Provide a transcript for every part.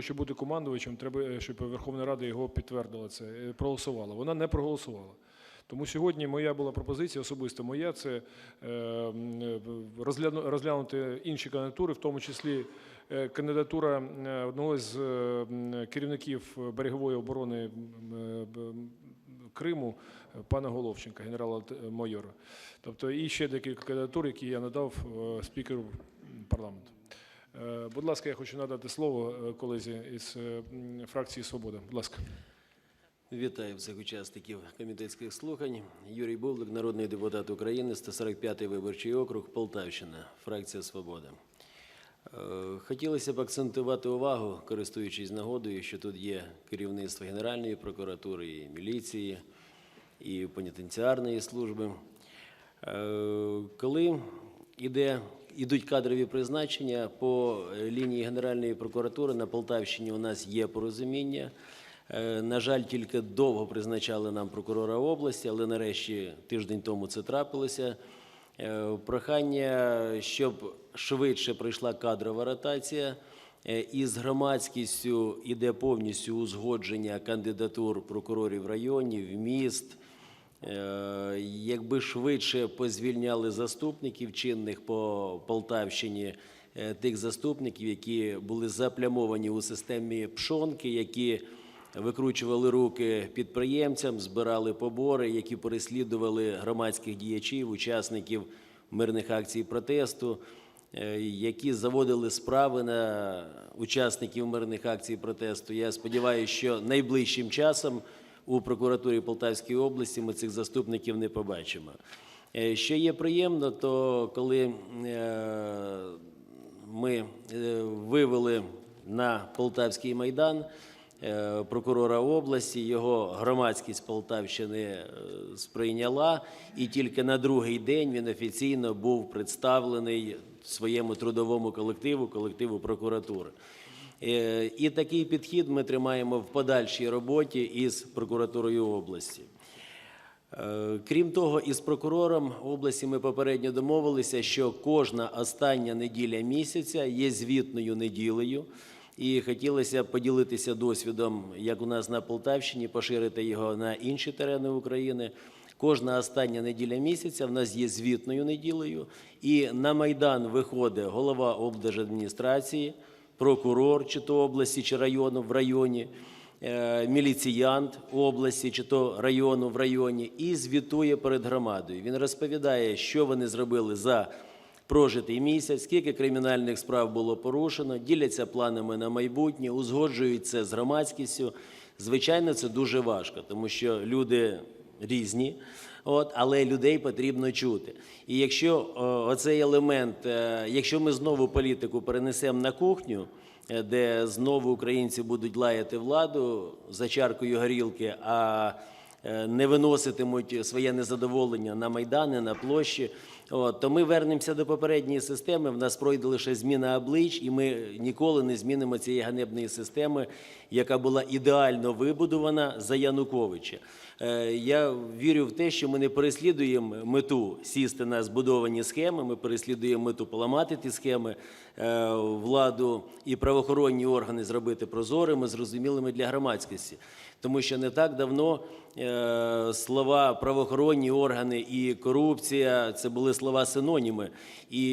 Щоб бути командувачем, треба, е, щоб Верховна Рада його підтвердила це, е, проголосувала. Вона не проголосувала. Тому сьогодні моя була пропозиція, особисто моя, це е, розглянути інші кандидатури, в тому числі кандидатура одного з керівників берегової оборони Криму, пана Головченка, генерала-майора. Тобто і ще декілька кандидатур, які я надав спікеру парламенту. Е, Будь ласка, я хочу надати слово е, колезі із е, фракції Свобода. Будь ласка. Вітаю всіх учасників комітетських слухань. Юрій Бублик, народний депутат України, 145-й виборчий округ, Полтавщина, фракція Свобода. Хотілося б акцентувати увагу, користуючись нагодою, що тут є керівництво Генеральної прокуратури, і міліції, і пенітенціарної служби. Коли іде, ідуть кадрові призначення по е, лінії Генеральної прокуратури на Полтавщині у нас є порозуміння. Е, На жаль, тільки довго призначали нам прокурора області, але нарешті тиждень тому це трапилося. Е, Прохання, щоб швидше пройшла кадрова ротація. Е, Із громадськістю іде повністю узгодження кандидатур прокурорів районів, міст. Е, Якби швидше позвільняли заступників чинних по Полтавщині, е, тих заступників, які були заплямовані у системі пшонки, які викручували руки підприємцям, збирали побори, які переслідували громадських діячів, учасників мирних акцій протесту, е, які заводили справи на учасників мирних акцій протесту. Я сподіваюся, що найближчим часом у прокуратурі Полтавської області ми цих заступників не побачимо. Е, Що є приємно, то коли е, ми е, вивели на Полтавський майдан прокурора області, його громадськість Полтавщини сприйняла, і тільки на другий день він офіційно був представлений своєму трудовому колективу, колективу прокуратури. Е, І такий підхід ми тримаємо в подальшій роботі із прокуратурою області. Е, Крім того, із прокурором області ми попередньо домовилися, що кожна остання неділя місяця є звітною неділею. І хотілося поділитися досвідом, як у нас на Полтавщині, поширити його на інші терени України. Кожна остання неділя місяця в нас є звітною неділею, і на Майдан виходить голова облдержадміністрації, прокурор чи то області, чи району в районі, е, міліціянт області чи то району в районі і звітує перед громадою. Він розповідає, що вони зробили за прожитий місяць, скільки кримінальних справ було порушено, діляться планами на майбутнє, узгоджують це з громадськістю. Звичайно, це дуже важко, тому що люди різні, от, але людей потрібно чути. І якщо о, оцей елемент, е, якщо ми знову політику перенесемо на кухню, е, де знову українці будуть лаяти владу за чаркою горілки, а е, не виноситимуть своє незадоволення на майдани, на площі, от, то ми вернемося до попередньої системи. В нас пройде лише зміна облич, і ми ніколи не змінимо цієї ганебної системи, яка була ідеально вибудована за Януковича. Е, Я вірю в те, що ми не переслідуємо мету сісти на збудовані схеми. Ми переслідуємо мету поламати ті схеми, е, владу і правоохоронні органи зробити прозорими, зрозумілими для громадськості. Тому що не так давно е, слова правоохоронні органи і корупція це були слова синоніми. І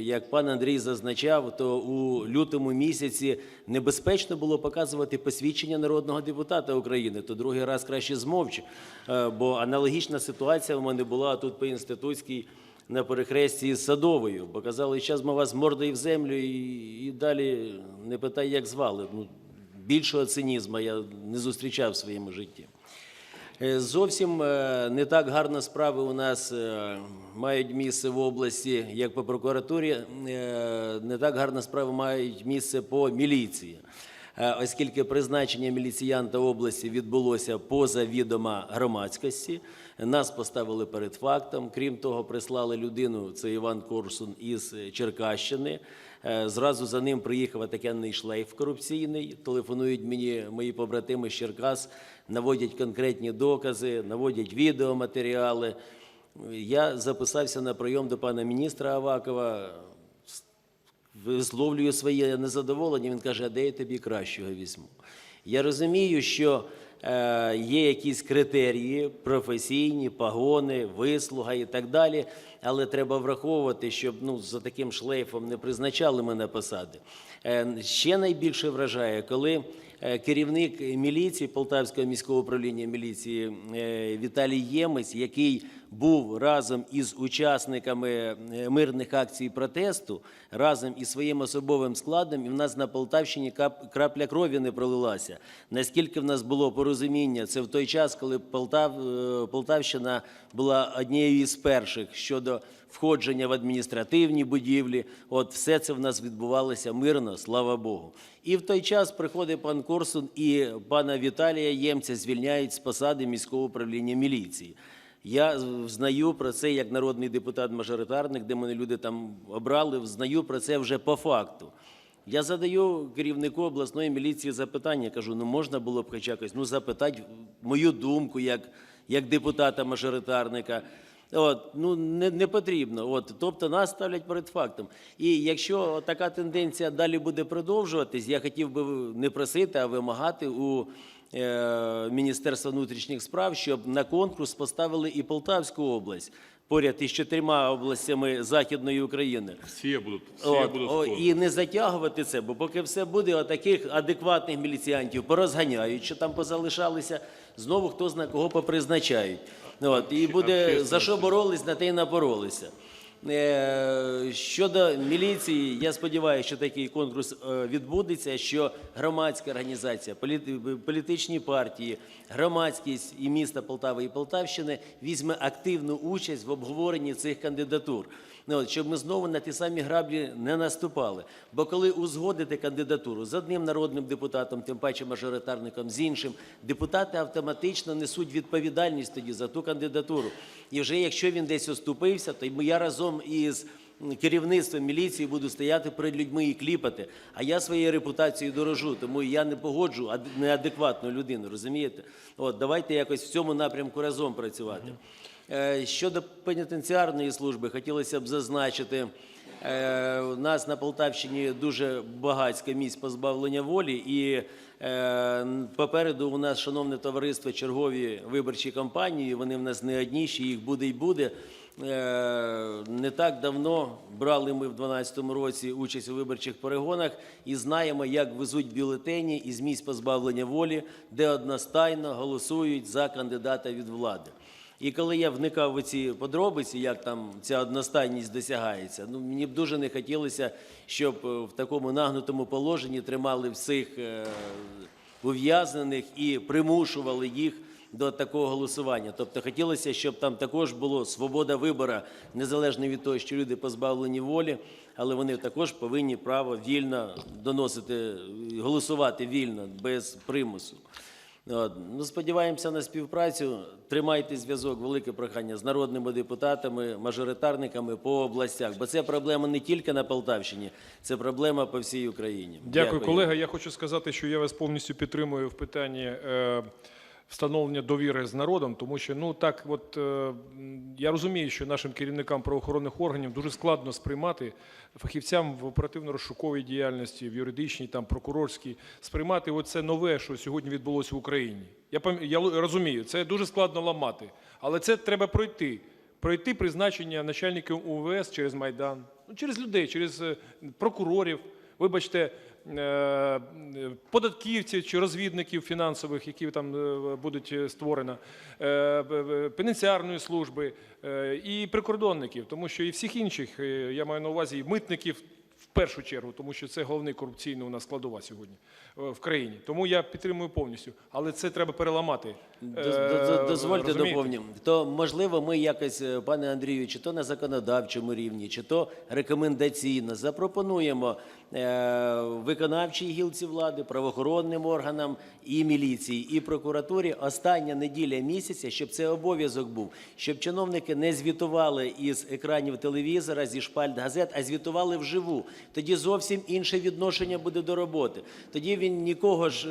як пан Андрій зазначав, то у лютому місяці небезпечно було показувати посвідчення народного депутата України. То другий раз краще змовчи. Е, Бо аналогічна ситуація в мене була тут по інститутській на перехресті з Садовою. Бо казали, зараз ми вас мордою в землю і, і далі не питай, як звали. Ну, більшого цинізму я не зустрічав в своєму житті. Е, Зовсім е, не так гарно справи у нас е, мають місце в області, як по прокуратурі, не так гарно справи мають місце по міліції. Е, Оскільки призначення міліціянта області відбулося поза відома громадськості, нас поставили перед фактом. Крім того, прислали людину, це Іван Корсун із Черкащини. Е, Зразу за ним приїхав такенний шлейф корупційний. Телефонують мені мої побратими з Черкас, наводять конкретні докази, наводять висловлюю своє незадоволення, він каже, а де я тобі кращого візьму? Я розумію, що е, є якісь критерії професійні, погони, вислуга і так далі, але треба враховувати, щоб ну, за таким шлейфом не призначали мене посади. Е, ще найбільше вражає, коли е, керівник міліції Полтавського міського управління міліції е, Віталій Ємець, який був разом із учасниками е, мирних акцій протесту, разом із своїм особовим складом, і в нас на Полтавщині крапля крові не пролилася. Наскільки в нас було порозуміння, це в той час, коли Полтав, е, Полтавщина була однією із перших щодо входження в адміністративні будівлі. От все це в нас відбувалося мирно, слава Богу. І в той час приходить пан Корсун і пана Віталія Ємця звільняють з посади міського управління міліції. Я знаю про це як народний депутат-мажоритарник, де мене люди там обрали, знаю про це вже по факту. Я задаю керівнику обласної міліції запитання, кажу, ну можна було б хоч якось ну, запитати мою думку як, як депутата-мажоритарника. От, ну, не, не потрібно. От, тобто нас ставлять перед фактом. І якщо така тенденція далі буде продовжуватись, я хотів би не просити, а вимагати у е, Міністерства внутрішніх справ, щоб на конкурс поставили і Полтавську область поряд із чотирма областями Західної України. Всі будуть, всі От, будуть о, і не затягувати це, бо поки все буде, отаких адекватних міліціантів порозганяють, що там позалишалися, знову хто зна кого попризначають. От, і буде за що боролись, на те й напоролися. Е, Щодо міліції, я сподіваюся, що такий конкурс е, відбудеться, що громадська організація, політичні партії, громадськість і міста Полтави і Полтавщини візьме активну участь в обговоренні цих кандидатур. Ну, от, щоб ми знову на ті самі граблі не наступали. Бо коли узгодити кандидатуру з одним народним депутатом, тим паче мажоритарником, з іншим, депутати автоматично несуть відповідальність тоді за ту кандидатуру. І вже якщо він десь оступився, то я разом із керівництвом міліції буду стояти перед людьми і кліпати. А я своєю репутацією дорожу, тому я не погоджу ад- неадекватну людину, розумієте? От давайте якось в цьому напрямку разом працювати. Е, Щодо пенітенціарної служби, хотілося б зазначити, е, у нас на Полтавщині дуже багатська місць позбавлення волі, і е, попереду у нас, шановне товариство, чергові виборчі кампанії. Вони в нас не одні, ще їх буде і буде. Не так давно брали ми в 2012 році участь у виборчих перегонах і знаємо, як везуть бюлетені із місць позбавлення волі, де одностайно голосують за кандидата від влади. І коли я вникав у ці подробиці, як там ця одностайність досягається, ну мені б дуже не хотілося, щоб е, в такому нагнутому положенні тримали всіх е, ув'язнених і примушували їх до такого голосування. Тобто хотілося, щоб там також було свобода вибору, незалежно від того, що люди позбавлені волі, але вони також повинні право вільно доносити, голосувати вільно, без примусу. Ну, сподіваємося на співпрацю. Тримайте зв'язок, велике прохання з народними депутатами, мажоритарниками по областях. Бо це проблема не тільки на Полтавщині, це проблема по всій Україні. Дякую, колега. Я хочу сказати, що я вас повністю підтримую в питанні е, встановлення довіри з народом, тому що ну так, от е, я розумію, що нашим керівникам правоохоронних органів дуже складно сприймати фахівцям в оперативно-розшуковій діяльності, в юридичній, там прокурорській, сприймати оце нове, що сьогодні відбулося в Україні. Я я розумію, це дуже складно ламати, але це треба пройти. Пройти призначення начальників УВС через Майдан, ну, через людей, через е, прокурорів, вибачте, е, податківців чи розвідників фінансових, які там е, будуть е, створено, б- пенітенціарної служби і прикордонників, тому що і всіх інших, я маю на увазі, і митників в першу чергу, тому що це головний корупційний у нас складова сьогодні в країні. Тому я підтримую повністю, але це треба переламати. Доз- доз- Дозвольте доповню. То можливо, ми якось, пане Андрію, чи то на законодавчому рівні, чи то рекомендаційно запропонуємо виконавчій гілці влади, правоохоронним органам і міліції, і прокуратурі остання неділя місяця, щоб це обов'язок був, щоб чиновники не звітували із екранів телевізора, зі шпальт газет, а звітували вживу. Тоді зовсім інше відношення буде до роботи. Тоді він нікого ж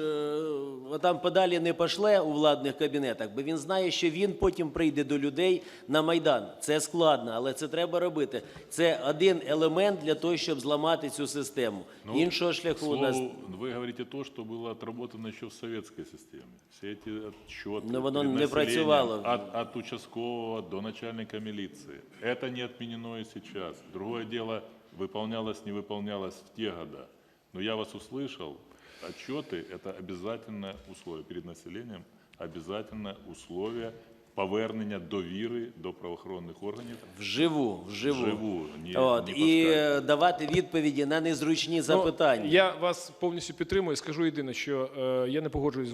е, там подалі не пошле у владних кабінетах, бо він знає, що він потім прийде до людей на майдан. Це складно, але це треба робити. Це один елемент для того, щоб зламати цю систему. Ну, Іншого шляху у нас Слову, вы говорите то, что было отработано еще в советской системе. Все эти отчеты Но воно не працювало. от, от участкового до начальника милиции. Это не отменено и сейчас. Другое дело, выполнялось, не выполнялось в те года. Но я вас услышал, отчеты – это обязательное условие перед населением, обязательное условие повернення довіри до правоохоронних органів вживу, вживу. Вживу, ні- От, ні і е, давати відповіді на незручні запитання. Ну, я вас повністю підтримую. Скажу єдине, що е, я не погоджуюсь з